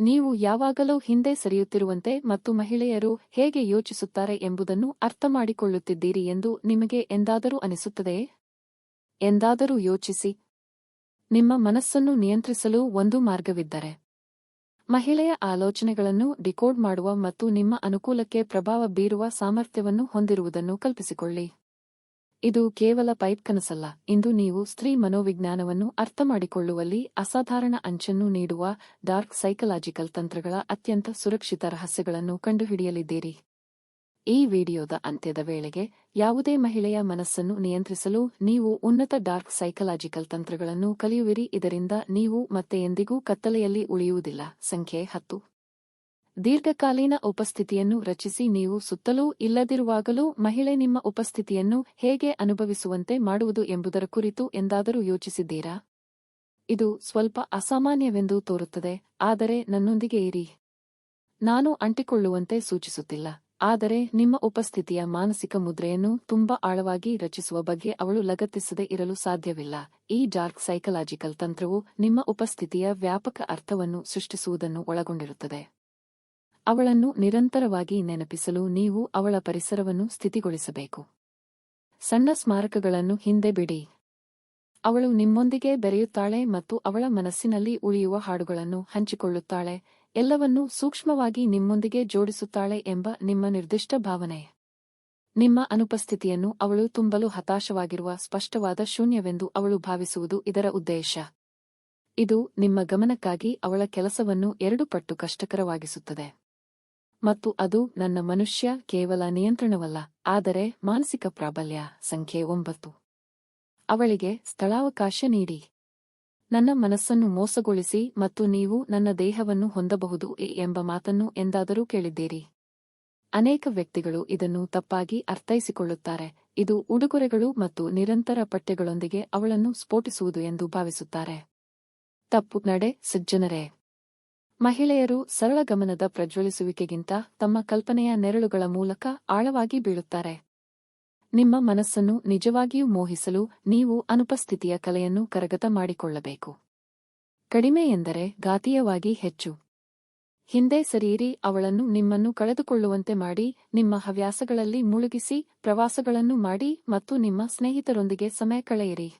ನೀವು ಯಾವಾಗಲೂ ಹಿಂದೆ ಸರಿಯುತ್ತಿರುವಂತೆ ಮತ್ತು ಮಹಿಳೆಯರು ಹೇಗೆ ಯೋಚಿಸುತ್ತಾರೆ ಎಂಬುದನ್ನು ಅರ್ಥಮಾಡಿಕೊಳ್ಳುತ್ತಿದ್ದೀರಿ ಎಂದು ನಿಮಗೆ ಎಂದಾದರೂ ಅನಿಸುತ್ತದೆಯೇ? ಎಂದಾದರೂ ಯೋಚಿಸಿ. ನಿಮ್ಮ ಮನಸ್ಸನ್ನು ನಿಯಂತ್ರಿಸಲು ಒಂದು ಮಾರ್ಗವಿದ್ದರೆ. ಮಹಿಳೆಯ ಆಲೋಚನೆಗಳನ್ನು ಡಿಕೋಡ್ ಮಾಡುವ ಮತ್ತು ನಿಮ್ಮ ಅನುಕೂಲಕ್ಕೆ ಪ್ರಭಾವ ಬೀರುವ ಸಾಮರ್ಥ್ಯವನ್ನು ಹೊಂದಿರುವುದನ್ನು ಕಲ್ಪಿಸಿಕೊಳ್ಳಿ. ಇದು ಕೇವಲ ಪೈಪ್ ಕನಸಲ್ಲ. ಇಂದು ನೀವು ಸ್ತ್ರೀ ಮನೋವಿಜ್ಞಾನವನ್ನು ಅರ್ಥಮಾಡಿಕೊಳ್ಳುವಲ್ಲಿ ಅಸಾಧಾರಣ ಅಂಚನ್ನು ನೀಡುವ ಡಾರ್ಕ್ ಸೈಕಲಾಜಿಕಲ್ ತಂತ್ರಗಳ ಅತ್ಯಂತ ಸುರಕ್ಷಿತ ರಹಸ್ಯಗಳನ್ನು ಕಂಡುಹಿಡಿಯಲಿದ್ದೀರಿ. ಈ ವಿಡಿಯೋದ ಅಂತ್ಯದ ವೇಳೆಗೆ ಯಾವುದೇ ಮಹಿಳೆಯ ಮನಸ್ಸನ್ನು ನಿಯಂತ್ರಿಸಲು ನೀವು ಉನ್ನತ ಡಾರ್ಕ್ ಸೈಕಲಾಜಿಕಲ್ ತಂತ್ರಗಳನ್ನು ಕಲಿಯುವಿರಿ. ಇದರಿಂದ ನೀವು ಮತ್ತೆ ಎಂದಿಗೂ ಕತ್ತಲೆಯಲ್ಲಿ ಉಳಿಯುವುದಿಲ್ಲ. ಸಂಖ್ಯೆ ಹತ್ತು. ದೀರ್ಘಕಾಲೀನ ಉಪಸ್ಥಿತಿಯನ್ನು ರಚಿಸಿ ನೀವು ಸುತ್ತಲೂ ಇಲ್ಲದಿರುವಾಗಲೂ ಮಹಿಳೆ ನಿಮ್ಮ ಉಪಸ್ಥಿತಿಯನ್ನು ಹೇಗೆ ಅನುಭವಿಸುವಂತೆ ಮಾಡುವುದು ಎಂಬುದರ ಕುರಿತು ಎಂದಾದರೂ ಯೋಚಿಸಿದ್ದೀರಾ? ಇದು ಸ್ವಲ್ಪ ಅಸಾಮಾನ್ಯವೆಂದು ತೋರುತ್ತದೆ, ಆದರೆ ನನ್ನೊಂದಿಗೆ ಇರಿ. ನಾನು ಅಂಟಿಕೊಳ್ಳುವಂತೆ ಸೂಚಿಸುತ್ತಿಲ್ಲ, ಆದರೆ ನಿಮ್ಮ ಉಪಸ್ಥಿತಿಯ ಮಾನಸಿಕ ಮುದ್ರೆಯನ್ನು ತುಂಬಾ ಆಳವಾಗಿ ರಚಿಸುವ ಬಗ್ಗೆ ಅವಳು ಲಗತ್ತಿಸದೆ ಇರಲು ಸಾಧ್ಯವಿಲ್ಲ. ಈ ಡಾರ್ಕ್ ಸೈಕಲಾಜಿಕಲ್ ತಂತ್ರವು ನಿಮ್ಮ ಉಪಸ್ಥಿತಿಯ ವ್ಯಾಪಕ ಅರ್ಥವನ್ನು ಸೃಷ್ಟಿಸುವುದನ್ನು ಒಳಗೊಂಡಿರುತ್ತದೆ. ಅವಳನ್ನು ನಿರಂತರವಾಗಿ ನೆನಪಿಸಲು ನೀವು ಅವಳ ಪರಿಸರವನ್ನು ಸ್ಥಿತಿಗೊಳಿಸಬೇಕು. ಸಣ್ಣ ಸ್ಮಾರಕಗಳನ್ನು ಹಿಂದೆ ಬಿಡಿ. ಅವಳು ನಿಮ್ಮೊಂದಿಗೆ ಬೆರೆಯುತ್ತಾಳೆ ಮತ್ತು ಅವಳ ಮನಸ್ಸಿನಲ್ಲಿ ಉಳಿಯುವ ಹಾಡುಗಳನ್ನು ಹಂಚಿಕೊಳ್ಳುತ್ತಾಳೆ, ಎಲ್ಲವನ್ನೂ ಸೂಕ್ಷ್ಮವಾಗಿ ನಿಮ್ಮೊಂದಿಗೆ ಜೋಡಿಸುತ್ತಾಳೆ ಎಂಬ ನಿಮ್ಮ ನಿರ್ದಿಷ್ಟ ಭಾವನೆ. ನಿಮ್ಮ ಅನುಪಸ್ಥಿತಿಯನ್ನು ಅವಳು ತುಂಬಲು ಹತಾಶವಾಗಿರುವ ಸ್ಪಷ್ಟವಾದ ಶೂನ್ಯವೆಂದು ಅವಳು ಭಾವಿಸುವುದು ಇದರ ಉದ್ದೇಶ. ಇದು ನಿಮ್ಮ ಗಮನಕ್ಕಾಗಿ ಅವಳ ಕೆಲಸವನ್ನು ಎರಡು ಪಟ್ಟು ಕಷ್ಟಕರವಾಗಿಸುತ್ತದೆ. ಮತ್ತು ಅದು ನನ್ನ ಮನುಷ್ಯ ಕೇವಲ ನಿಯಂತ್ರಣವಲ್ಲ, ಆದರೆ ಮಾನಸಿಕ ಪ್ರಾಬಲ್ಯ ಸಂಖ್ಯೆ ಒಂಬತ್ತು. ಅವಳಿಗೆ ಸ್ಥಳಾವಕಾಶ ನೀಡಿ. ನನ್ನ ಮನಸ್ಸನ್ನು ಮೋಸಗೊಳಿಸಿ ಮತ್ತು ನೀವು ನನ್ನ ದೇಹವನ್ನು ಹೊಂದಬಹುದು ಎಂಬ ಮಾತನ್ನು ಎಂದಾದರೂ ಕೇಳಿದ್ದೀರಿ. ಅನೇಕ ವ್ಯಕ್ತಿಗಳು ಇದನ್ನು ತಪ್ಪಾಗಿ ಅರ್ಥೈಸಿಕೊಳ್ಳುತ್ತಾರೆ, ಇದು ಉಡುಗೊರೆಗಳು ಮತ್ತು ನಿರಂತರ ಪಠ್ಯಗಳೊಂದಿಗೆ ಅವಳನ್ನು ಸ್ಫೋಟಿಸುವುದು ಎಂದು ಭಾವಿಸುತ್ತಾರೆ. ತಪ್ಪು ನಡೆ, ಸಜ್ಜನರೇ! ಮಹಿಳೆಯರು ಸರಳ ಗಮನದ ಪ್ರಜ್ವಲಿಸುವಿಕೆಗಿಂತ ತಮ್ಮ ಕಲ್ಪನೆಯ ನೆರಳುಗಳ ಮೂಲಕ ಆಳವಾಗಿ ಬೀಳುತ್ತಾರೆ. ನಿಮ್ಮ ಮನಸ್ಸನ್ನು ನಿಜವಾಗಿಯೂ ಮೋಹಿಸಲು ನೀವು ಅನುಪಸ್ಥಿತಿಯ ಕಲೆಯನ್ನು ಕರಗತ ಮಾಡಿಕೊಳ್ಳಬೇಕು. ಕಡಿಮೆ ಎಂದರೆ ಘಾತೀಯವಾಗಿ ಹೆಚ್ಚು. ಹಿಂದೆ ಸರಿಯಿರಿ, ಅವಳನ್ನು ನಿಮ್ಮನ್ನು ಕಳೆದುಕೊಳ್ಳುವಂತೆ ಮಾಡಿ, ನಿಮ್ಮ ಹವ್ಯಾಸಗಳಲ್ಲಿ ಮುಳುಗಿಸಿ, ಪ್ರವಾಸಗಳನ್ನು ಮಾಡಿ ಮತ್ತು ನಿಮ್ಮ ಸ್ನೇಹಿತರೊಂದಿಗೆ ಸಮಯ ಕಳೆಯಿರಿ.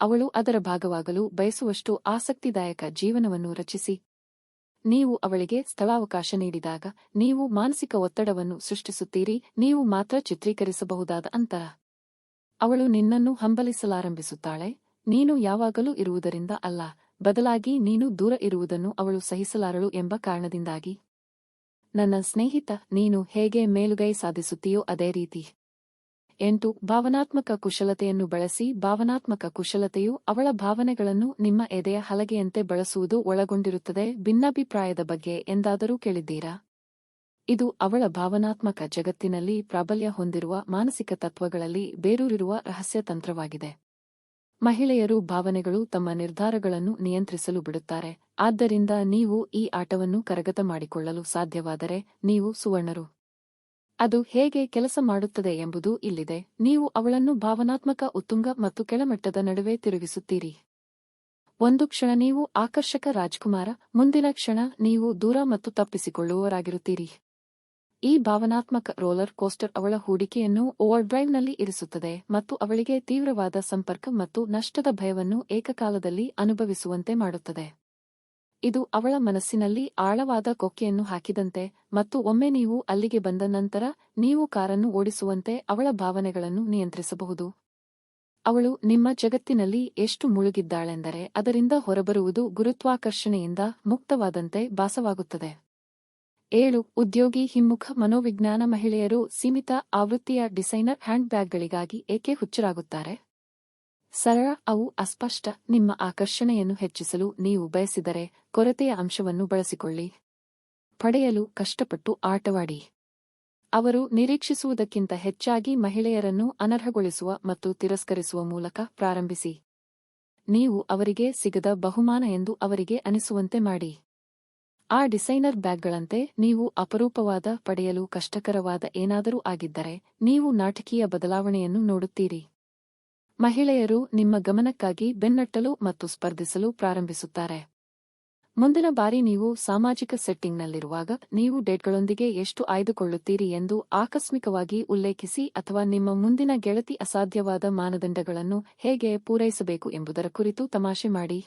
ಅವಳು ಅದರ ಭಾಗವಾಗಲು ಬಯಸುವಷ್ಟು ಆಸಕ್ತಿದಾಯಕ ಜೀವನವನ್ನು ರಚಿಸಿ ನೀವು ಅವಳಿಗೆ ಸ್ಥಳಾವಕಾಶ ನೀಡಿದಾಗ ನೀವು ಮಾನಸಿಕ ಒತ್ತಡವನ್ನು ಸೃಷ್ಟಿಸುತ್ತೀರಿ, ನೀವು ಮಾತ್ರ ಚಿತ್ರೀಕರಿಸಬಹುದಾದ ಅಂತರ. ಅವಳು ನಿನ್ನನ್ನು ಹಂಬಲಿಸಲಾರಂಭಿಸುತ್ತಾಳೆ, ನೀನು ಯಾವಾಗಲೂ ಇರುವುದರಿಂದ ಅಲ್ಲ, ಬದಲಾಗಿ ನೀನು ದೂರ ಇರುವುದನ್ನು ಅವಳು ಸಹಿಸಲಾರಳು ಎಂಬ ಕಾರಣದಿಂದಾಗಿ. ನನ್ನ ಸ್ನೇಹಿತ, ನೀನು ಹೇಗೆ ಮೇಲುಗೈ ಸಾಧಿಸುತ್ತೀಯೋ ಅದೇ ರೀತಿ. ಎಂಟು, ಭಾವನಾತ್ಮಕ ಕುಶಲತೆಯನ್ನು ಬಳಸಿ ಭಾವನಾತ್ಮಕ ಕುಶಲತೆಯು ಅವಳ ಭಾವನೆಗಳನ್ನು ನಿಮ್ಮ ಎದೆಯ ಹಲಗೆಯಂತೆ ಬಳಸುವುದು ಒಳಗೊಂಡಿರುತ್ತದೆ, ಭಿನ್ನಾಭಿಪ್ರಾಯದ ಬಗ್ಗೆ ಎಂದಾದರೂ ಕೇಳಿದ್ದೀರಾ? ಇದು ಅವಳ ಭಾವನಾತ್ಮಕ ಜಗತ್ತಿನಲ್ಲಿ ಪ್ರಾಬಲ್ಯ ಹೊಂದಿರುವ ಮಾನಸಿಕ ತತ್ವಗಳಲ್ಲಿ ಬೇರೂರಿರುವ ರಹಸ್ಯ ತಂತ್ರವಾಗಿದೆ. ಮಹಿಳೆಯರು ಭಾವನೆಗಳು ತಮ್ಮ ನಿರ್ಧಾರಗಳನ್ನು ನಿಯಂತ್ರಿಸಲು ಬಿಡುತ್ತಾರೆ, ಆದ್ದರಿಂದ ನೀವು ಈ ಆಟವನ್ನು ಕರಗತ ಮಾಡಿಕೊಳ್ಳಲು ಸಾಧ್ಯವಾದರೆ ನೀವು ಸುವರ್ಣರು. ಅದು ಹೇಗೆ ಕೆಲಸ ಮಾಡುತ್ತದೆ ಎಂಬುದು ಇಲ್ಲಿದೆ. ನೀವು ಅವಳನ್ನು ಭಾವನಾತ್ಮಕ, ಉತ್ತುಂಗ ಮತ್ತು ಕೆಳಮಟ್ಟದ ನಡುವೆ ತಿರುಗಿಸುತ್ತೀರಿ. ಒಂದು ಕ್ಷಣ ನೀವು ಆಕರ್ಷಕ ರಾಜ್ಕುಮಾರ, ಮುಂದಿನ ಕ್ಷಣ ನೀವು ದೂರ ಮತ್ತು ತಪ್ಪಿಸಿಕೊಳ್ಳುವವರಾಗಿರುತ್ತೀರಿ. ಈ ಭಾವನಾತ್ಮಕ ರೋಲರ್ ಕೋಸ್ಟರ್ ಅವಳ ಹೂಡಿಕೆಯನ್ನು ಓವರ್ಡ್ರೈವ್ನಲ್ಲಿ ಇರಿಸುತ್ತದೆ ಮತ್ತು ಅವಳಿಗೆ ತೀವ್ರವಾದ ಸಂಪರ್ಕ ಮತ್ತು ನಷ್ಟದ ಭಯವನ್ನು ಏಕಕಾಲದಲ್ಲಿ ಅನುಭವಿಸುವಂತೆ ಮಾಡುತ್ತದೆ. ಇದು ಅವಳ ಮನಸ್ಸಿನಲ್ಲಿ ಆಳವಾದ ಕೊಕ್ಕೆಯನ್ನು ಹಾಕಿದಂತೆ ಮತ್ತು ಒಮ್ಮೆ ನೀವು ಅಲ್ಲಿಗೆ ಬಂದ ನಂತರ ನೀವು ಕಾರನ್ನು ಓಡಿಸುವಂತೆ ಅವಳ ಭಾವನೆಗಳನ್ನು ನಿಯಂತ್ರಿಸಬಹುದು. ಅವಳು ನಿಮ್ಮ ಜಗತ್ತಿನಲ್ಲಿ ಎಷ್ಟು ಮುಳುಗಿದ್ದಾಳೆಂದರೆ ಅದರಿಂದ ಹೊರಬರುವುದು ಗುರುತ್ವಾಕರ್ಷಣೆಯಿಂದ ಮುಕ್ತವಾದಂತೆ ಭಾಸವಾಗುತ್ತದೆ. ಏಳು, ಉದ್ಯೋಗಿ, ಹಿಮ್ಮುಖ, ಮನೋವಿಜ್ಞಾನ ಮಹಿಳೆಯರು ಸೀಮಿತ ಆವೃತ್ತಿಯ ಡಿಸೈನರ್ ಹ್ಯಾಂಡ್ ಬ್ಯಾಗ್ಗಳಿಗಾಗಿ ಏಕೆ ಹುಚ್ಚರಾಗುತ್ತಾರೆ? ಸರಳ ಅವು ಅಸ್ಪಷ್ಟ. ನಿಮ್ಮ ಆಕರ್ಷಣೆಯನ್ನು ಹೆಚ್ಚಿಸಲು ನೀವು ಬಯಸಿದರೆ ಕೊರತೆಯ ಅಂಶವನ್ನು ಬಳಸಿಕೊಳ್ಳಿ. ಪಡೆಯಲು ಕಷ್ಟಪಟ್ಟು ಆಟವಾಡಿ. ಅವರು ನಿರೀಕ್ಷಿಸುವುದಕ್ಕಿಂತ ಹೆಚ್ಚಾಗಿ ಮಹಿಳೆಯರನ್ನು ಅನರ್ಹಗೊಳಿಸುವ ಮತ್ತು ತಿರಸ್ಕರಿಸುವ ಮೂಲಕ ಪ್ರಾರಂಭಿಸಿ. ನೀವು ಅವರಿಗೆ ಸಿಗದ ಬಹುಮಾನ ಎಂದು ಅವರಿಗೆ ಅನಿಸುವಂತೆ ಮಾಡಿ. ಆ ಡಿಸೈನರ್ ಬ್ಯಾಗ್ಗಳಂತೆ ನೀವು ಅಪರೂಪವಾದ, ಪಡೆಯಲು ಕಷ್ಟಕರವಾದ ಏನಾದರೂ ಆಗಿದ್ದರೆ, ನೀವು ನಾಟಕೀಯ ಬದಲಾವಣೆಯನ್ನು ನೋಡುತ್ತೀರಿ. ಮಹಿಳೆಯರು ನಿಮ್ಮ ಗಮನಕ್ಕಾಗಿ ಬೆನ್ನಟ್ಟಲು ಮತ್ತು ಸ್ಪರ್ಧಿಸಲು ಪ್ರಾರಂಭಿಸುತ್ತಾರೆ. ಮುಂದಿನ ಬಾರಿ ನೀವು ಸಾಮಾಜಿಕ ಸೆಟ್ಟಿಂಗ್ನಲ್ಲಿರುವಾಗ ನೀವು ಡೇಟ್ಗಳೊಂದಿಗೆ ಎಷ್ಟು ಆಯ್ದುಕೊಳ್ಳುತ್ತೀರಿ ಎಂದು ಆಕಸ್ಮಿಕವಾಗಿ ಉಲ್ಲೇಖಿಸಿ ಅಥವಾ ನಿಮ್ಮ ಮುಂದಿನ ಗೆಳತಿ ಅಸಾಧ್ಯವಾದ ಮಾನದಂಡಗಳನ್ನು ಹೇಗೆ ಪೂರೈಸಬೇಕು ಎಂಬುದರ ಕುರಿತು ತಮಾಷೆ ಮಾಡಿ.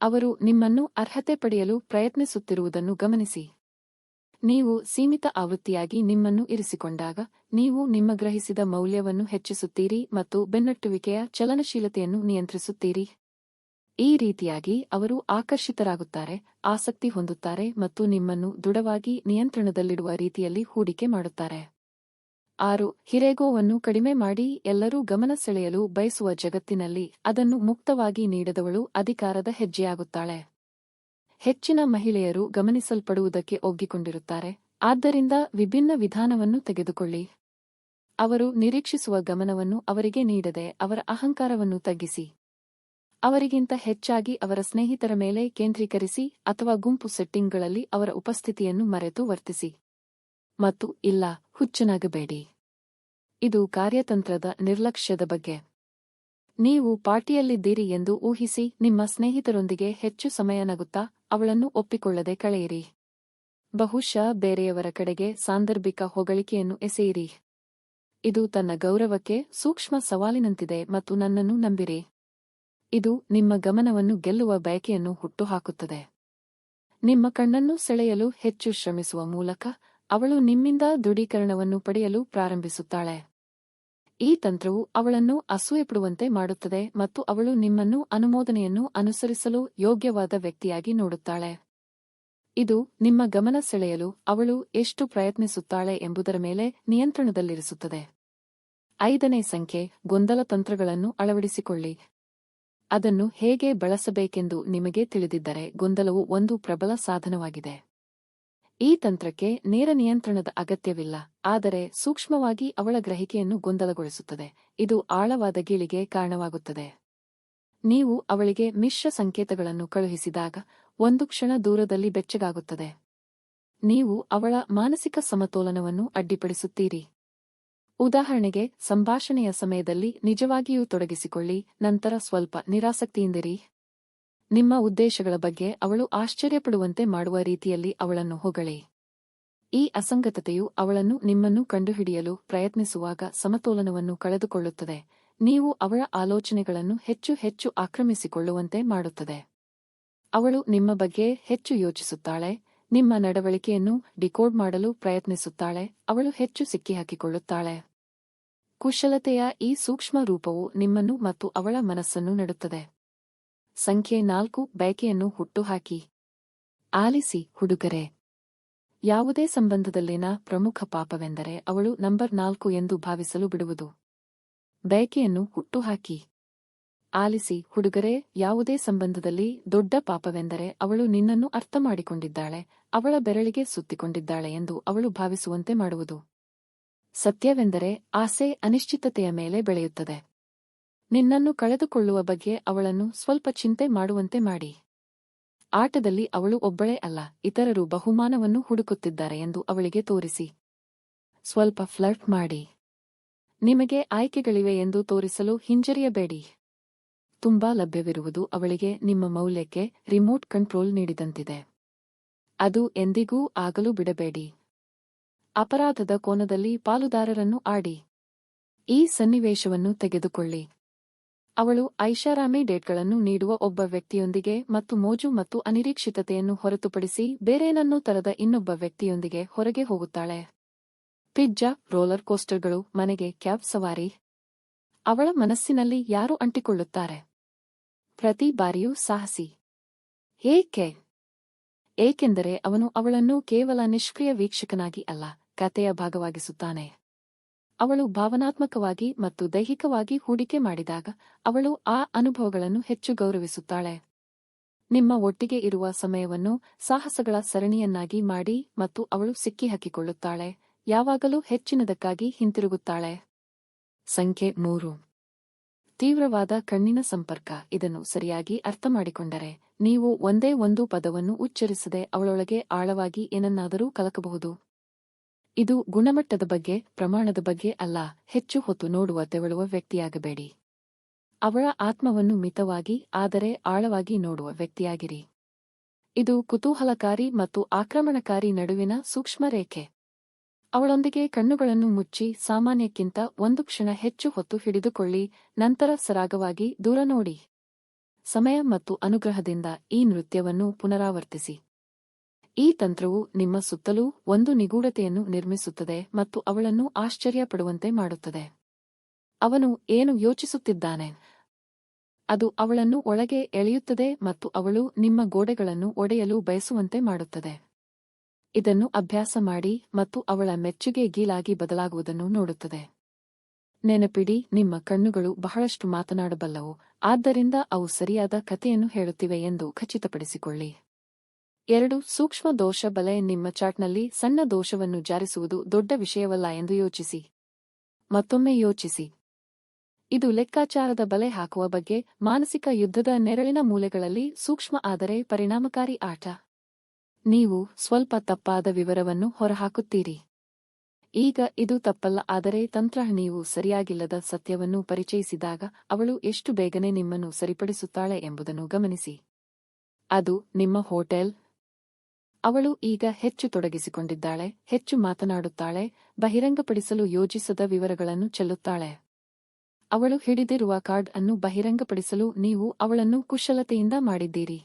ಅವರು ನಿಮ್ಮನ್ನು ಅರ್ಹತೆ ಪಡೆಯಲು ಪ್ರಯತ್ನಿಸುತ್ತಿರುವುದನ್ನು ಗಮನಿಸಿ. ನೀವು ಸೀಮಿತ ಆವೃತ್ತಿಯಾಗಿ ನಿಮ್ಮನ್ನು ಇರಿಸಿಕೊಂಡಾಗ ನೀವು ನಿಮ್ಮ ಗ್ರಹಿಸಿದ ಮೌಲ್ಯವನ್ನು ಹೆಚ್ಚಿಸುತ್ತೀರಿ ಮತ್ತು ಬೆನ್ನಟ್ಟುವಿಕೆಯ ಚಲನಶೀಲತೆಯನ್ನು ನಿಯಂತ್ರಿಸುತ್ತೀರಿ. ಈ ರೀತಿಯಾಗಿ ಅವರು ಆಕರ್ಷಿತರಾಗುತ್ತಾರೆ, ಆಸಕ್ತಿ ಹೊಂದುತ್ತಾರೆ ಮತ್ತು ನಿಮ್ಮನ್ನು ದೃಢವಾಗಿ ನಿಯಂತ್ರಣದಲ್ಲಿಡುವ ರೀತಿಯಲ್ಲಿ ಹೂಡಿಕೆ ಮಾಡುತ್ತಾರೆ. ಆರು, ಹಿರೇಗೋವನ್ನು ಕಡಿಮೆ ಮಾಡಿ ಎಲ್ಲರೂ ಗಮನ ಸೆಳೆಯಲು ಬಯಸುವ ಜಗತ್ತಿನಲ್ಲಿ ಅದನ್ನು ಮುಕ್ತವಾಗಿ ನೀಡದವಳು ಅಧಿಕಾರದ ಹೆಜ್ಜೆಯಾಗುತ್ತಾಳೆ. ಹೆಚ್ಚಿನ ಮಹಿಳೆಯರು ಗಮನಿಸಲ್ಪಡುವುದಕ್ಕೆ ಒಗ್ಗಿಕೊಂಡಿರುತ್ತಾರೆ. ಆದ್ದರಿಂದ ವಿಭಿನ್ನ ವಿಧಾನವನ್ನು ತೆಗೆದುಕೊಳ್ಳಿ. ಅವರು ನಿರೀಕ್ಷಿಸುವ ಗಮನವನ್ನು ಅವರಿಗೆ ನೀಡದೆ ಅವರ ಅಹಂಕಾರವನ್ನು ತಗ್ಗಿಸಿ. ಅವರಿಗಿಂತ ಹೆಚ್ಚಾಗಿ ಅವರ ಸ್ನೇಹಿತರ ಮೇಲೆ ಕೇಂದ್ರೀಕರಿಸಿ ಅಥವಾ ಗುಂಪು ಸೆಟ್ಟಿಂಗ್ಗಳಲ್ಲಿ ಅವರ ಉಪಸ್ಥಿತಿಯನ್ನು ಮರೆತು ವರ್ತಿಸಿ. ಮತ್ತು ಇಲ್ಲ, ಹುಚ್ಚನಾಗಬೇಡಿ. ಇದು ಕಾರ್ಯತಂತ್ರದ ನಿರ್ಲಕ್ಷ್ಯದ ಬಗ್ಗೆ. ನೀವು ಪಾರ್ಟಿಯಲ್ಲಿದ್ದೀರಿ ಎಂದು ಊಹಿಸಿ ನಿಮ್ಮ ಸ್ನೇಹಿತರೊಂದಿಗೆ ಹೆಚ್ಚು ಸಮಯ ನಗುತ್ತಾ ಅವಳನ್ನು ಒಪ್ಪಿಕೊಳ್ಳದೆ ಕಳೆಯಿರಿ. ಬಹುಶಃ ಬೇರೆಯವರ ಕಡೆಗೆ ಸಾಂದರ್ಭಿಕ ಹೊಗಳಿಕೆಯನ್ನು ಎಸೆಯಿರಿ. ಇದು ತನ್ನ ಗೌರವಕ್ಕೆ ಸೂಕ್ಷ್ಮ ಸವಾಲಿನಂತಿದೆ ಮತ್ತು ನನ್ನನ್ನು ನಂಬಿರಿ. ಇದು ನಿಮ್ಮ ಗಮನವನ್ನು ಗೆಲ್ಲುವ ಬಯಕೆಯನ್ನು ಹುಟ್ಟುಹಾಕುತ್ತದೆ. ನಿಮ್ಮ ಕಣ್ಣನ್ನು ಸೆಳೆಯಲು ಹೆಚ್ಚು ಶ್ರಮಿಸುವ ಮೂಲಕ ಅವಳು ನಿಮ್ಮಿಂದ ದೃಢೀಕರಣವನ್ನು ಪಡೆಯಲು ಪ್ರಾರಂಭಿಸುತ್ತಾಳೆ. ಈ ತಂತ್ರವು ಅವಳನ್ನು ಅಸೂಯೆಪಡುವಂತೆ ಮಾಡುತ್ತದೆ ಮತ್ತು ಅವಳು ನಿಮ್ಮನ್ನು ಅನುಮೋದನೆಯನ್ನು ಅನುಸರಿಸಲು ಯೋಗ್ಯವಾದ ವ್ಯಕ್ತಿಯಾಗಿ ನೋಡುತ್ತಾಳೆ. ಇದು ನಿಮ್ಮ ಗಮನ ಸೆಳೆಯಲು ಅವಳು ಎಷ್ಟು ಪ್ರಯತ್ನಿಸುತ್ತಾಳೆ ಎಂಬುದರ ಮೇಲೆ ನಿಯಂತ್ರಣದಲ್ಲಿರಿಸುತ್ತದೆ. ಐದನೇ ಸಂಖ್ಯೆ, ಗೊಂದಲ ತಂತ್ರಗಳನ್ನು ಅಳವಡಿಸಿಕೊಳ್ಳಿ. ಅದನ್ನು ಹೇಗೆ ಬಳಸಬೇಕೆಂದು ನಿಮಗೆ ತಿಳಿದಿದ್ದರೆ ಗೊಂದಲವು ಒಂದು ಪ್ರಬಲ ಸಾಧನವಾಗಿದೆ. ಈ ತಂತ್ರಕ್ಕೆ ನೇರ ನಿಯಂತ್ರಣದ ಅಗತ್ಯವಿಲ್ಲ, ಆದರೆ ಸೂಕ್ಷ್ಮವಾಗಿ ಅವಳ ಗ್ರಹಿಕೆಯನ್ನು ಗೊಂದಲಗೊಳಿಸುತ್ತದೆ. ಇದು ಆಳವಾದ ಗೀಳಿಗೆ ಕಾರಣವಾಗುತ್ತದೆ. ನೀವು ಅವಳಿಗೆ ಮಿಶ್ರ ಸಂಕೇತಗಳನ್ನು ಕಳುಹಿಸಿದಾಗ ಒಂದು ಕ್ಷಣ ದೂರದಲ್ಲಿ ಬೆಚ್ಚಗಾಗುತ್ತದೆ. ನೀವು ಅವಳ ಮಾನಸಿಕ ಸಮತೋಲನವನ್ನು ಅಡ್ಡಿಪಡಿಸುತ್ತೀರಿ. ಉದಾಹರಣೆಗೆ, ಸಂಭಾಷಣೆಯ ಸಮಯದಲ್ಲಿ ನಿಜವಾಗಿಯೂ ತೊಡಗಿಸಿಕೊಳ್ಳಿ, ನಂತರ ಸ್ವಲ್ಪ ನಿರಾಸಕ್ತಿಯಿಂದಿರಿ. ನಿಮ್ಮ ಉದ್ದೇಶಗಳ ಬಗ್ಗೆ ಅವಳು ಆಶ್ಚರ್ಯಪಡುವಂತೆ ಮಾಡುವ ರೀತಿಯಲ್ಲಿ ಅವಳನ್ನು ಹೊಗಳಿ. ಈ ಅಸಂಗತತೆಯು ಅವಳನ್ನು ನಿಮ್ಮನ್ನು ಕಂಡುಹಿಡಿಯಲು ಪ್ರಯತ್ನಿಸುವಾಗ ಸಮತೋಲನವನ್ನು ಕಳೆದುಕೊಳ್ಳುತ್ತದೆ. ನೀವು ಅವಳ ಆಲೋಚನೆಗಳನ್ನು ಹೆಚ್ಚು ಹೆಚ್ಚು ಆಕ್ರಮಿಸಿಕೊಳ್ಳುವಂತೆ ಮಾಡುತ್ತದೆ. ಅವಳು ನಿಮ್ಮ ಬಗ್ಗೆ ಹೆಚ್ಚು ಯೋಚಿಸುತ್ತಾಳೆ, ನಿಮ್ಮ ನಡವಳಿಕೆಯನ್ನು ಡಿಕೋಡ್ ಮಾಡಲು ಪ್ರಯತ್ನಿಸುತ್ತಾಳೆ, ಅವಳು ಹೆಚ್ಚು ಸಿಕ್ಕಿಹಾಕಿಕೊಳ್ಳುತ್ತಾಳೆ. ಕುಶಲತೆಯ ಈ ಸೂಕ್ಷ್ಮ ರೂಪವು ನಿಮ್ಮನ್ನು ಮತ್ತು ಅವಳ ಮನಸ್ಸನ್ನು ನೆಡುತ್ತದೆ. ಸಂಖ್ಯೆ ನಾಲ್ಕು ಬಯಕೆಯನ್ನು ಹುಟ್ಟುಹಾಕಿ. ಆಲಿಸಿ, ಹುಡುಗರೆ. ಯಾವುದೇ ಸಂಬಂಧದಲ್ಲಿನ ಪ್ರಮುಖ ಪಾಪವೆಂದರೆ ಅವಳು ನಂಬರ್ ನಾಲ್ಕು ಎಂದು ಭಾವಿಸಲು ಬಿಡುವುದು. ಬಯಕೆಯನ್ನು ಹುಟ್ಟುಹಾಕಿ. ಆಲಿಸಿ, ಹುಡುಗರೆ, ಯಾವುದೇ ಸಂಬಂಧದಲ್ಲಿ ದೊಡ್ಡ ಪಾಪವೆಂದರೆ ಅವಳು ನಿನ್ನನ್ನು ಅರ್ಥಮಾಡಿಕೊಂಡಿದ್ದಾಳೆ, ಅವಳ ಬೆರಳಿಗೆ ಸುತ್ತಿಕೊಂಡಿದ್ದಾಳೆ ಎಂದು ಅವಳು ಭಾವಿಸುವಂತೆ ಮಾಡುವುದು. ಸತ್ಯವೆಂದರೆ ಆಸೆ ಅನಿಶ್ಚಿತತೆಯ ಮೇಲೆ ಬೆಳೆಯುತ್ತದೆ. ನಿನ್ನನ್ನು ಕಳೆದುಕೊಳ್ಳುವ ಬಗ್ಗೆ ಅವಳನ್ನು ಸ್ವಲ್ಪ ಚಿಂತೆ ಮಾಡುವಂತೆ ಮಾಡಿ. ಆಟದಲ್ಲಿ ಅವಳು ಒಬ್ಬಳೇ ಅಲ್ಲ, ಇತರರು ಬಹುಮಾನವನ್ನು ಹುಡುಕುತ್ತಿದ್ದಾರೆ ಎಂದು ಅವಳಿಗೆ ತೋರಿಸಿ. ಸ್ವಲ್ಪ ಫ್ಲರ್ಟ್ ಮಾಡಿ. ನಿಮಗೆ ಆಯ್ಕೆಗಳಿವೆ ಎಂದು ತೋರಿಸಲು ಹಿಂಜರಿಯಬೇಡಿ. ತುಂಬಾ ಲಭ್ಯವಿರುವುದು ಅವಳಿಗೆ ನಿಮ್ಮ ಮೌಲ್ಯಕ್ಕೆ ರಿಮೋಟ್ ಕಂಟ್ರೋಲ್ ನೀಡಿದಂತಿದೆ. ಅದು ಎಂದಿಗೂ ಆಗಲು ಬಿಡಬೇಡಿ. ಅಪರಾಧದ ಕೋನದಲ್ಲಿ ಪಾಲುದಾರರನ್ನು ಆಡಿ. ಈ ಸನ್ನಿವೇಶವನ್ನು ತೆಗೆದುಕೊಳ್ಳಿ. ಅವಳು ಐಷಾರಾಮಿ ಡೇಟ್ಗಳನ್ನು ನೀಡುವ ಒಬ್ಬ ವ್ಯಕ್ತಿಯೊಂದಿಗೆ ಮತ್ತು ಮೋಜು ಮತ್ತು ಅನಿರೀಕ್ಷಿತತೆಯನ್ನು ಹೊರತುಪಡಿಸಿ ಬೇರೇನನ್ನೂ ತರದ ಇನ್ನೊಬ್ಬ ವ್ಯಕ್ತಿಯೊಂದಿಗೆ ಹೊರಗೆ ಹೋಗುತ್ತಾಳೆ. ಪಿಜ್ಜಾ, ರೋಲರ್ ಕೋಸ್ಟರ್ಗಳು, ಮನೆಗೆ ಕ್ಯಾಬ್ ಸವಾರಿ. ಅವಳ ಮನಸ್ಸಿನಲ್ಲಿ ಯಾರು ಅಂಟಿಕೊಳ್ಳುತ್ತಾರೆ? ಪ್ರತಿ ಬಾರಿಯೂ ಸಾಹಸಿ. ಏಕೆ? ಏಕೆಂದರೆ ಅವನು ಅವಳನ್ನು ಕೇವಲ ನಿಷ್ಕ್ರಿಯ ವೀಕ್ಷಕನಾಗಿ ಅಲ್ಲ ಕತೆಯ ಭಾಗವಾಗಿಸುತ್ತಾನೆ. ಅವಳು ಭಾವನಾತ್ಮಕವಾಗಿ ಮತ್ತು ದೈಹಿಕವಾಗಿ ಹೂಡಿಕೆ ಮಾಡಿದಾಗ ಅವಳು ಆ ಅನುಭವಗಳನ್ನು ಹೆಚ್ಚು ಗೌರವಿಸುತ್ತಾಳೆ. ನಿಮ್ಮ ಒಟ್ಟಿಗೆ ಇರುವ ಸಮಯವನ್ನು ಸಾಹಸಗಳ ಸರಣಿಯನ್ನಾಗಿ ಮಾಡಿ ಮತ್ತು ಅವಳು ಸಿಕ್ಕಿಹಾಕಿಕೊಳ್ಳುತ್ತಾಳೆ, ಯಾವಾಗಲೂ ಹೆಚ್ಚಿನದಕ್ಕಾಗಿ ಹಿಂತಿರುಗುತ್ತಾಳೆ. ಸಂಖ್ಯೆ ಮೂರು. ತೀವ್ರವಾದ ಕಣ್ಣಿನ ಸಂಪರ್ಕ. ಇದನ್ನು ಸರಿಯಾಗಿ ಅರ್ಥಮಾಡಿಕೊಂಡರೆ ನೀವು ಒಂದೇ ಒಂದು ಪದವನ್ನು ಉಚ್ಚರಿಸದೆ ಅವಳೊಳಗೆ ಆಳವಾಗಿ ಏನನ್ನಾದರೂ ಕಲಕಬಹುದು. ಇದು ಗುಣಮಟ್ಟದ ಬಗ್ಗೆ, ಪ್ರಮಾಣದ ಬಗ್ಗೆ ಅಲ್ಲ, ಹೆಚ್ಚು ಹೊತ್ತು ನೋಡುವ ತೆವಳುವ ವ್ಯಕ್ತಿಯಾಗಬೇಡಿ. ಅವಳ ಆತ್ಮವನ್ನು ಮಿತವಾಗಿ, ಆದರೆ ಆಳವಾಗಿ ನೋಡುವ ವ್ಯಕ್ತಿಯಾಗಿರಿ. ಇದು ಕುತೂಹಲಕಾರಿ ಮತ್ತು ಆಕ್ರಮಣಕಾರಿ ನಡುವಿನ ಸೂಕ್ಷ್ಮ ರೇಖೆ ಅವಳೊಂದಿಗೆ ಕಣ್ಣುಗಳನ್ನು ಮುಚ್ಚಿ, ಸಾಮಾನ್ಯಕ್ಕಿಂತ ಒಂದು ಕ್ಷಣ ಹೆಚ್ಚು ಹೊತ್ತು ಹಿಡಿದುಕೊಳ್ಳಿ, ನಂತರ ಸರಾಗವಾಗಿ ದೂರ ನೋಡಿ. ಸಮಯ ಮತ್ತು ಅನುಗ್ರಹದಿಂದ ಈ ನೃತ್ಯವನ್ನು ಪುನರಾವರ್ತಿಸಿ. ಈ ತಂತ್ರವು ನಿಮ್ಮ ಸುತ್ತಲೂ ಒಂದು ನಿಗೂಢತೆಯನ್ನು ನಿರ್ಮಿಸುತ್ತದೆ ಮತ್ತು ಅವಳನ್ನು ಆಶ್ಚರ್ಯಪಡುವಂತೆ ಮಾಡುತ್ತದೆ. ಅವನು ಏನು ಯೋಚಿಸುತ್ತಿದ್ದಾನೆ? ಅದು ಅವಳನ್ನು ಒಳಗೆ ಎಳೆಯುತ್ತದೆ ಮತ್ತು ಅವಳು ನಿಮ್ಮ ಗೋಡೆಗಳನ್ನು ಒಡೆಯಲು ಬಯಸುವಂತೆ ಮಾಡುತ್ತದೆ. ಇದನ್ನು ಅಭ್ಯಾಸ ಮಾಡಿ ಮತ್ತು ಅವಳ ಮೆಚ್ಚುಗೆ ಗೀಲಾಗಿ ಬದಲಾಗುವುದನ್ನು ನೋಡುತ್ತದೆ. ನೆನಪಿಡಿ, ನಿಮ್ಮ ಕಣ್ಣುಗಳು ಬಹಳಷ್ಟು ಮಾತನಾಡಬಲ್ಲವು, ಆದ್ದರಿಂದ ಅವು ಸರಿಯಾದ ಕಥೆಯನ್ನು ಹೇಳುತ್ತಿವೆ ಎಂದು ಖಚಿತಪಡಿಸಿಕೊಳ್ಳಿ. ಎರಡು, ಸೂಕ್ಷ್ಮ ದೋಷ ಬಲೆ ನಿಮ್ಮ ಚಾಟ್ನಲ್ಲಿ ಸಣ್ಣ ದೋಷವನ್ನು ಜಾರಿಸುವುದು ದೊಡ್ಡ ವಿಷಯವಲ್ಲ ಎಂದು ಯೋಚಿಸಿ. ಮತ್ತೊಮ್ಮೆ ಯೋಚಿಸಿ. ಇದು ಲೆಕ್ಕಾಚಾರದ ಬಲೆ ಹಾಕುವ ಬಗ್ಗೆ ಮಾನಸಿಕ ಯುದ್ಧದ ನೆರಳಿನ ಮೂಲೆಗಳಲ್ಲಿ ಸೂಕ್ಷ್ಮ ಆದರೆ ಪರಿಣಾಮಕಾರಿ ಆಟ. ನೀವು ಸ್ವಲ್ಪ ತಪ್ಪಾದ ವಿವರವನ್ನು ಹೊರಹಾಕುತ್ತೀರಿ. ಈಗ ಇದು ತಪ್ಪಲ್ಲ ಆದರೆ ತಂತ್ರ ನೀವು ಸರಿಯಾಗಿಲ್ಲದ ಸತ್ಯವನ್ನು ಪರಿಚಯಿಸಿದಾಗ ಅವಳು ಎಷ್ಟು ಬೇಗನೆ ನಿಮ್ಮನ್ನು ಸರಿಪಡಿಸುತ್ತಾಳೆ ಎಂಬುದನ್ನು ಗಮನಿಸಿ. ಅದು ನಿಮ್ಮ ಹೋಟೆಲ್ ಅವಳು ಈಗ ಹೆಚ್ಚು ತೊಡಗಿಸಿಕೊಂಡಿದ್ದಾಳೆ, ಹೆಚ್ಚು ಮಾತನಾಡುತ್ತಾಳೆ, ಬಹಿರಂಗಪಡಿಸಲು ಯೋಜಿಸದ ವಿವರಗಳನ್ನು ಚೆಲ್ಲುತ್ತಾಳೆ. ಅವಳು ಹಿಡಿದಿರುವ ಕಾರ್ಡ್ ಅನ್ನು ಬಹಿರಂಗಪಡಿಸಲು ನೀವು ಅವಳನ್ನು ಕುಶಲತೆಯಿಂದ ಮಾಡಿದ್ದೀರಿ.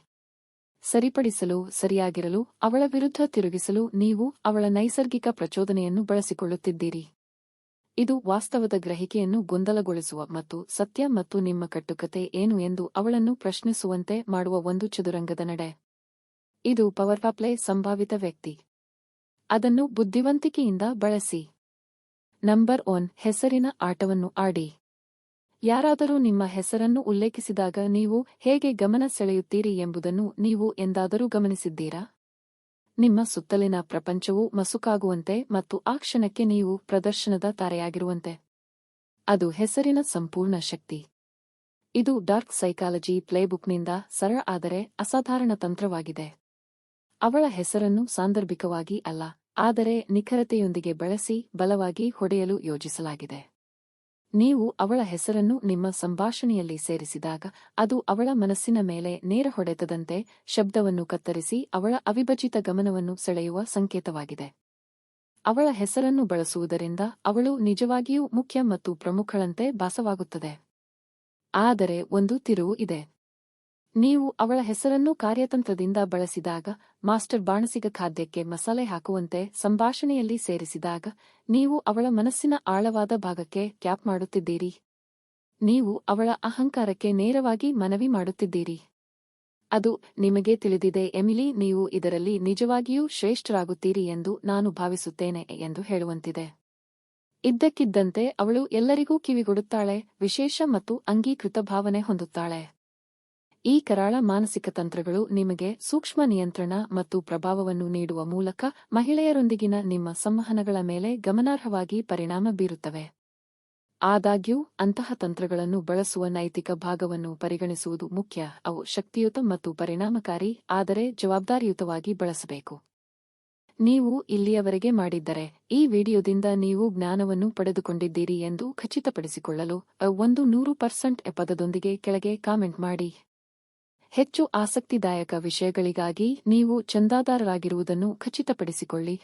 ಸರಿಪಡಿಸಲು, ಸರಿಯಾಗಿರಲು, ಅವಳ ವಿರುದ್ಧ ತಿರುಗಿಸಲು ನೀವು ಅವಳ ನೈಸರ್ಗಿಕ ಪ್ರಚೋದನೆಯನ್ನು ಬಳಸಿಕೊಳ್ಳುತ್ತಿದ್ದೀರಿ. ಇದು ವಾಸ್ತವದ ಗ್ರಹಿಕೆಯನ್ನು ಗೊಂದಲಗೊಳಿಸುವ ಮತ್ತು ಸತ್ಯ ಮತ್ತು ನಿಮ್ಮ ಕಟ್ಟುಕತೆ ಏನು ಎಂದು ಅವಳನ್ನು ಪ್ರಶ್ನಿಸುವಂತೆ ಮಾಡುವ ಒಂದು ಚದುರಂಗದ ನಡೆ. ಇದು ಪವರ್ ಪ್ಲೇ ಸಂಭಾವಿತ ವ್ಯಕ್ತಿ. ಅದನ್ನು ಬುದ್ಧಿವಂತಿಕೆಯಿಂದ ಬಳಸಿ. ನಂಬರ್ ಒನ್, ಹೆಸರಿನ ಆಟವನ್ನು ಆಡಿ. ಯಾರಾದರೂ ನಿಮ್ಮ ಹೆಸರನ್ನು ಉಲ್ಲೇಖಿಸಿದಾಗ ನೀವು ಹೇಗೆ ಗಮನ ಸೆಳೆಯುತ್ತೀರಿ ಎಂಬುದನ್ನು ನೀವು ಎಂದಾದರೂ ಗಮನಿಸಿದ್ದೀರಾ? ನಿಮ್ಮ ಸುತ್ತಲಿನ ಪ್ರಪಂಚವು ಮಸುಕಾಗುವಂತೆ ಮತ್ತು ಆ ಕ್ಷಣಕ್ಕೆ ನೀವು ಪ್ರದರ್ಶನದ ತಾರೆಯಾಗಿರುವಂತೆ. ಅದು ಹೆಸರಿನ ಸಂಪೂರ್ಣ ಶಕ್ತಿ. ಇದು ಡಾರ್ಕ್ ಸೈಕಾಲಜಿ ಪ್ಲೇಬುಕ್ನಿಂದ ಸರಳ ಆದರೆ ಅಸಾಧಾರಣ ತಂತ್ರವಾಗಿದೆ. ಅವಳ ಹೆಸರನ್ನು ಸಾಂದರ್ಭಿಕವಾಗಿ ಅಲ್ಲ, ಆದರೆ ನಿಖರತೆಯೊಂದಿಗೆ ಬಳಸಿ ಬಲವಾಗಿ ಹೊಡೆಯಲು ಯೋಜಿಸಲಾಗಿದೆ. ನೀವು ಅವಳ ಹೆಸರನ್ನು ನಿಮ್ಮ ಸಂಭಾಷಣೆಯಲ್ಲಿ ಸೇರಿಸಿದಾಗ ಅದು ಅವಳ ಮನಸ್ಸಿನ ಮೇಲೆ ನೇರ ಹೊಡೆತದಂತೆ ಶಬ್ದವನ್ನು ಕತ್ತರಿಸಿ ಅವಳ ಅವಿಭಜಿತ ಗಮನವನ್ನು ಸೆಳೆಯುವ ಸಂಕೇತವಾಗಿದೆ. ಅವಳ ಹೆಸರನ್ನು ಬಳಸುವುದರಿಂದ ಅವಳು ನಿಜವಾಗಿಯೂ ಮುಖ್ಯ ಮತ್ತು ಪ್ರಮುಖಳಂತೆ ಭಾಸವಾಗುತ್ತದೆ. ಆದರೆ ಒಂದು ತಿರುವು ಇದೆ. ನೀವು ಅವಳ ಹೆಸರನ್ನು ಕಾರ್ಯತಂತ್ರದಿಂದ ಬಳಸಿದಾಗ, ಮಾಸ್ಟರ್ ಬಾಣಸಿಗ ಖಾದ್ಯಕ್ಕೆ ಮಸಾಲೆ ಹಾಕುವಂತೆ ಸಂಭಾಷಣೆಯಲ್ಲಿ ಸೇರಿಸಿದಾಗ, ನೀವು ಅವಳ ಮನಸ್ಸಿನ ಆಳವಾದ ಭಾಗಕ್ಕೆ ಕ್ಯಾಪ್ ಮಾಡುತ್ತಿದ್ದೀರಿ. ನೀವು ಅವಳ ಅಹಂಕಾರಕ್ಕೆ ನೇರವಾಗಿ ಮನವಿ ಮಾಡುತ್ತಿದ್ದೀರಿ. ಅದು ನಿಮಗೆ ತಿಳಿದಿದೆ, ಎಮಿಲಿ, ನೀವು ಇದರಲ್ಲಿ ನಿಜವಾಗಿಯೂ ಶ್ರೇಷ್ಠರಾಗುತ್ತೀರಿ ಎಂದು ನಾನು ಭಾವಿಸುತ್ತೇನೆ ಎಂದು ಹೇಳುವಂತಿದೆ. ಇದ್ದಕ್ಕಿದ್ದಂತೆ ಅವಳು ಎಲ್ಲರಿಗೂ ಕಿವಿಗೊಡುತ್ತಾಳೆ, ವಿಶೇಷ ಮತ್ತು ಅಂಗೀಕೃತ ಭಾವನೆ ಹೊಂದುತ್ತಾಳೆ. ಈ ಕರಾಳ ಮಾನಸಿಕ ತಂತ್ರಗಳು ನಿಮಗೆ ಸೂಕ್ಷ್ಮ ನಿಯಂತ್ರಣ ಮತ್ತು ಪ್ರಭಾವವನ್ನು ನೀಡುವ ಮೂಲಕ ಮಹಿಳೆಯರೊಂದಿಗಿನ ನಿಮ್ಮ ಸಂವಹನಗಳ ಮೇಲೆ ಗಮನಾರ್ಹವಾಗಿ ಪರಿಣಾಮ ಬೀರುತ್ತವೆ. ಆದಾಗ್ಯೂ, ಅಂತಹ ತಂತ್ರಗಳನ್ನು ಬಳಸುವ ನೈತಿಕ ಭಾಗವನ್ನು ಪರಿಗಣಿಸುವುದು ಮುಖ್ಯ, ಅವು ಶಕ್ತಿಯುತ ಮತ್ತು ಪರಿಣಾಮಕಾರಿ, ಆದರೆ ಜವಾಬ್ದಾರಿಯುತವಾಗಿ ಬಳಸಬೇಕು. ನೀವು ಇಲ್ಲಿಯವರೆಗೆ ಮಾಡಿದ್ದರೆ, ಈ ವಿಡಿಯೋದಿಂದ ನೀವು ಜ್ಞಾನವನ್ನು ಪಡೆದುಕೊಂಡಿದ್ದೀರಿ ಎಂದು ಖಚಿತಪಡಿಸಿಕೊಳ್ಳಲು ಒಂದು ನೂರು ಪರ್ಸೆಂಟ್ ಪದದೊಂದಿಗೆ ಕೆಳಗೆ ಕಾಮೆಂಟ್ ಮಾಡಿ. ಹೆಚ್ಚು ಆಸಕ್ತಿದಾಯಕ ವಿಷಯಗಳಿಗಾಗಿ ನೀವು ಚಂದಾದಾರರಾಗಿರುವುದನ್ನು ಖಚಿತಪಡಿಸಿಕೊಳ್ಳಿ.